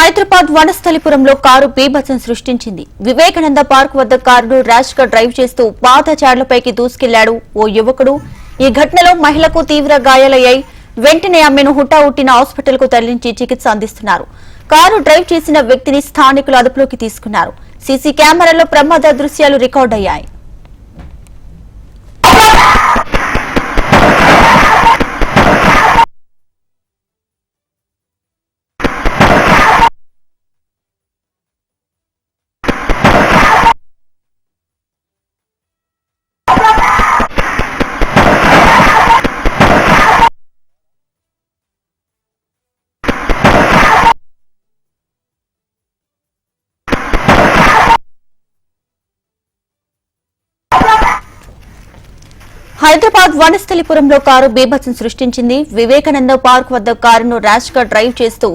Hyderabad వనస్థలిపురంలో car బీభత్సం సృష్టించింది. Vivekananda park వద్ద కారును ర్యాష్గా డ్రైవ్ చేస్తూ పాదచారులపైకి దూసుకెళ్ళాడు ఓ యువకుడు. ఈ ఘటనలో మహిళకు తీవ్ర గాయాలయ్యాయి. వెంటనే ఆమెను హుటాహుట్టిన హాస్పిటల్కు తరలించి చికిత్స అందిస్తున్నారు. కారు డ్రైవ్ చేసిన వ్యక్తిని స్థానికులు అదుపులోకి తీసుకున్నారు. సీసీ కెమెరాలో ప్రమాద దృశ్యాలు రికార్డయ్యాయి. హైదరాబాద్ వనస్థలిపురంలో కారు బీభత్సం సృష్టించింది. వివేకానంద పార్క్ వద్ద కారును ర్యాష్గా డ్రైవ్ చేస్తూ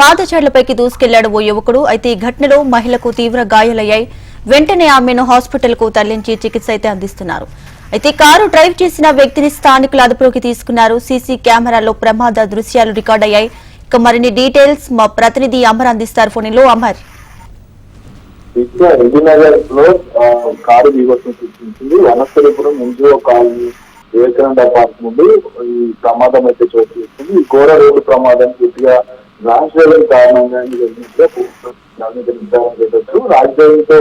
పాదచారులపైకి దూసుకెళ్ళాడు ఓ యువకుడు. అయితే ఈ ఘటనలో మహిళకు తీవ్ర గాయాలయ్యాయి. వెంటనే ఆమెను హాస్పిటల్కు తరలించి చికిత్స అయితే అందిస్తున్నారు. అయితే కారు డ్రైవ్ చేసిన వ్యక్తిని స్థానికులు అదుపులోకి తీసుకున్నారు. సీసీ కెమెరాలో ప్రమాద దృశ్యాలు రికార్డయ్యాయి. ఇక మరిన్ని డీటెయిల్స్ మా ప్రతినిధి అమర్ అందిస్తారు. ఫోన్లో అమర్. విద్య ఎల్బీ లో కారు బీభత్సం సృష్టించింది Vanasthalipuram NGO colony Vivekananda park నుండి ఈ ప్రమాదం అయితే చోటు చేసుకుంది. ఈ ఘోర రోడ్డు ప్రమాదం పూర్తిగా రాజధాని కారణంగా ఇది జరిగినట్టుగా నిర్ధారణ చేశారు ర్యాష్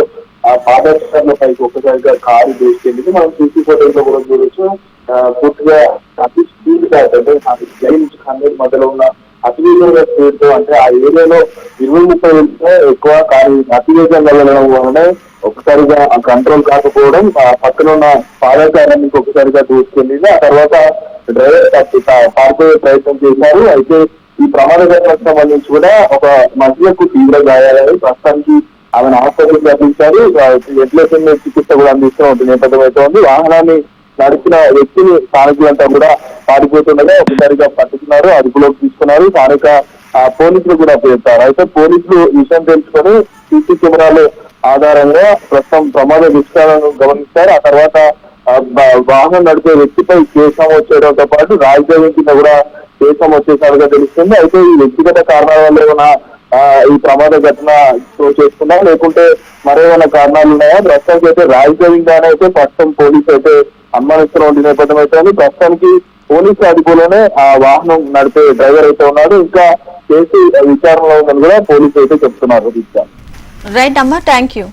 ఆ పాదచారుల పైకి ఒక్కసారిగా కారు తీసుకెళ్ళింది మనం సీసీ ఫోటోలో కూడా చూడొచ్చు. పూర్తిగా అతి స్పీడ్గా అంటే లైన్ హండ్రెడ్ మధ్యలో ఉన్న అతివేగంగా స్పీడ్ అంటే ఆ ఏరియాలో ఇరవై ముప్పై వెళ్తే ఎక్కువ కానీ అతివేగంగా వెళ్ళడం వలన ఒకసారిగా ఆ కంట్రోల్ కాకపోవడం ఆ పక్కన ఉన్న పాదచారాన్ని ఒకసారిగా దూసుకెళ్ళింది. ఆ తర్వాత డ్రైవర్ పారిపోయే ప్రయత్నం చేశారు. అయితే ఈ ప్రమాద సంబంధించి కూడా ఒక మహిళకు తీవ్ర గాయాలని ప్రస్తుతానికి ఆమెను హాస్పిటల్కి తప్పించారు ఎట్లేషన్ చికిత్స కూడా అందిస్తూ ఉంటుంది నేపథ్యం అయితే ఉంది. వాహనాన్ని నడిచిన వ్యక్తిని స్థానికులంతా కూడా పారిపోతుండగా ఒకసారిగా పట్టుకున్నారు అదుపులోకి తీసుకున్నారు. స్థానిక పోలీసులు కూడా పేర్చారు అయితే పోలీసులు విషయం తెలుసుకొని సీసీ కెమెరాలు ఆధారంగా ప్రస్తుతం ప్రమాద దృష్టాలను గమనిస్తారు. ఆ తర్వాత వాహనం నడిపే వ్యక్తిపై కేసు నమోదు చేయడంతో పాటు రాజధాని కింద కూడా కేసు నమోదు చేశారుగా తెలుస్తుంది. అయితే ఈ వ్యక్తిగత కారణాల వల్ల ఏమైనా ఈ ప్రమాద ఘటన చోటు చేసుకున్నా. లేకుంటే మరేమైనా కారణాలు ఉన్నాయా? ప్రస్తుతానికి అయితే రాజధాని గానే అయితే ప్రస్తుతం పోలీసు అయితే అనుమానిస్తున్న నేపథ్యం అయితే ఉంది. ప్రస్తుతానికి పోలీసు అదుపులోనే ఆ వాహనం నడిపే డ్రైవర్ అయితే ఉన్నాడు. ఇంకా కేసు విచారణలో ఉందని కూడా పోలీసు అయితే చెప్తున్నారు. రైట్ అమ్మా థ్యాంక్ యూ